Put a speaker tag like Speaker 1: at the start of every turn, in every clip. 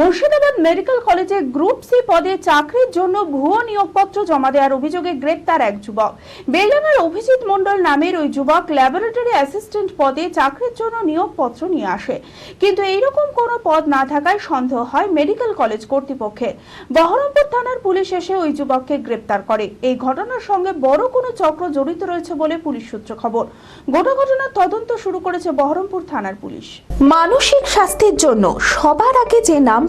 Speaker 1: Murshidabad medical কলেজে group C পদে চাকরির জন্য ভুয়ো নিয়োগপত্র জমা দেওয়ার অভিযোগে গ্রেপ্তার এক যুবক। বেলডাঙ্গার অভিজিৎ মণ্ডল নামের ওই যুবক ল্যাবরেটরি অ্যাসিস্ট্যান্ট পদে চাকরির জন্য নিয়োগপত্র নিয়ে আসে। কিন্তু এইরকম কোনো পদ না থাকায় সন্দেহ হয় মেডিকেল কলেজ কর্তৃপক্ষের বহরমপুর থানার পুলিশ এসে ওই যুবককে গ্রেপ্তার করে। এই ঘটনার সঙ্গে বড় কোনো চক্র জড়িত রয়েছে বলে পুলিশ সূত্র খবর। গোটা ঘটনার তদন্ত শুরু করেছে বহরমপুর থানার পুলিশ।
Speaker 2: মানসিক স্বাস্থ্যের জন্য সবার আগে যে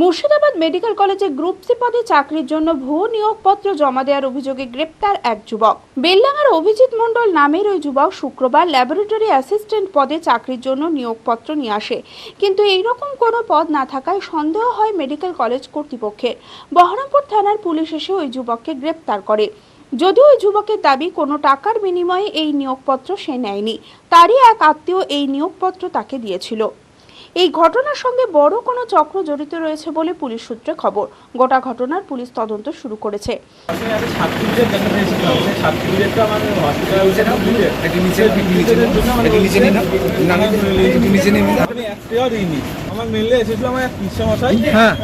Speaker 1: Murshidabad medical কলেজে গ্রুপ সি পদে চাকরির জন্য ভুয়ো নিয়োগপত্র জমা দেওয়ার অভিযোগে গ্রেপ্তার এক যুবক। বেলডাঙ্গার অভিজিৎ মণ্ডল নামের ওই যুবক শুক্রবার ল্যাবরেটরি অ্যাসিস্ট্যান্ট পদে চাকরির জন্য নিয়োগপত্র নিয়ে আসে। কিন্তু এইরকম কোনো পদ না থাকায় সন্দেহ হয় মেডিকেল কলেজ কর্তৃপক্ষের। বহরমপুর থানার পুলিশ এসে ওই যুবককে গ্রেপ্তার করে। যদিও ওই যুবকের দাবি, কোনো টাকার বিনিময়ে এই নিয়োগপত্র সে নেয়নি। তারই এক আত্মীয় এই নিয়োগপত্র তাকে দিয়েছিল। এই ঘটনার সঙ্গে বড় কোনো চক্র জড়িত রয়েছে বলে পুলিশ সূত্রে খবর। গোটা ঘটনার পুলিশ তদন্ত শুরু করেছে।
Speaker 3: সেই ছাত্রীদেরটা আমার মেলে এসেছিল আমার এক পিসা মশাই।
Speaker 4: হ্যাঁ।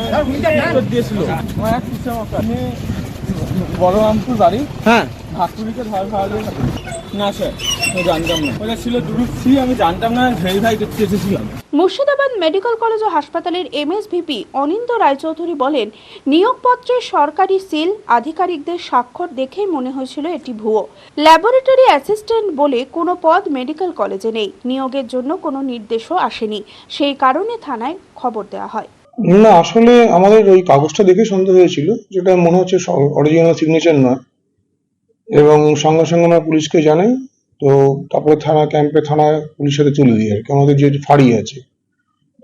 Speaker 3: দিয়েছিল আমার এক পিসা মশাই। আমি বড়রামপুর বাড়ি।
Speaker 4: হ্যাঁ।
Speaker 3: ভাকুরিকে ধার ভাড়া দিয়ে না স্যার আমি জানতাম না। ওটা ছিল গ্রুপ সি আমি জানতাম না ভেরিফাই করতে এসেছিলাম।
Speaker 1: মুর্শিদাবাদ মেডিকেল কলেজ ও হাসপাতালের এমএসভিপি অনিন্দ রায়চৌধুরী বলেন নিয়োগপত্রে সরকারি সিল আধিকারিকদের স্বাক্ষর দেখেই মনে হয়েছিল এটি ভুয়ো। ল্যাবরেটরি অ্যাসিস্ট্যান্ট বলে কোনো পদ মেডিকেল কলেজে নেই। নিয়োগের জন্য কোনো নির্দেশও আসেনি। সেই কারণে থানায় খবর দেওয়া হয়।
Speaker 5: না আসলে আমাদের ওই কাগজটা দেখে সন্দেহ হয়েছিল যেটা মনে হচ্ছে অরিজিনাল সিগনেচার নয়। এবং সঙ্গে সঙ্গে আমরা পুলিশকে জানাই, তো তারপরে থানা, ক্যাম্পে থানায় পুলিশ সাথে তুলে দিই আর কি। আমাদের যে ফাঁড়ি আছে,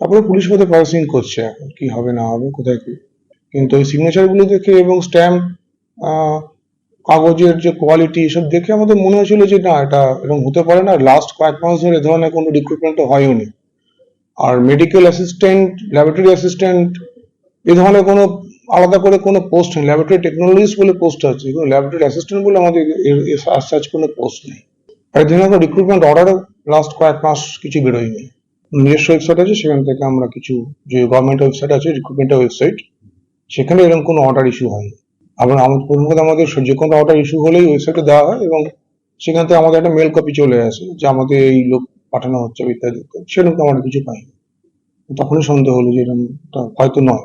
Speaker 5: তারপরে পুলিশ হয়তো প্রসেসিং করছে এখন কি হবে না হবে, কোথায় কি। কিন্তু ওই সিগনেচারগুলো দেখে এবং স্ট্যাম্প কাগজের যে কোয়ালিটি এসব দেখে আমাদের মনে হয়েছিল যে না, এটা এরকম হতে পারে না। লাস্ট কয়েক মাস ধরে ধরনের কোনো রিক্রুটমেন্ট হয়ওনি আর মেডিকেল অ্যাসিস্ট্যান্ট ল্যাবরেটরি অ্যাসিস্ট্যান্ট এ ধরনের কোনো আলাদা করে কোনো পোস্ট নেই। ল্যাবরেটরি টেকনোলজিস্ট বলে পোস্ট আছে। কিন্তু ল্যাবরেটরি অ্যাসিস্ট্যান্ট বলে আমাদের সাজ কোনো পোস্ট নেই। আর এই ধরনের রিক্রুটমেন্ট অর্ডারও লাস্ট কয়েক মাস কিছু বেরোয়নি। নিজস্ব ওয়েবসাইট আছে, সেখান থেকে আমরা কিছু যে গভর্নমেন্ট ওয়েবসাইট আছে রিক্রুটমেন্টের ওয়েবসাইট সেখানে এরকম কোনো অর্ডার ইস্যু হয়নি। আবার আমাদের প্রথম কথা আমাদের যে কোনো অর্ডার ইস্যু হলেই ওয়েবসাইটে দেওয়া হয় এবং সেখান থেকে আমাদের একটা মেল কপি চলে আসে যে আমাদের এই লোক পাঠানো হচ্ছে ইত্যাদি। সেরকম তো আমরা কিছু পাইনি। তখনই সন্দেহ হলো যে এরকমটা হয়তো নয়।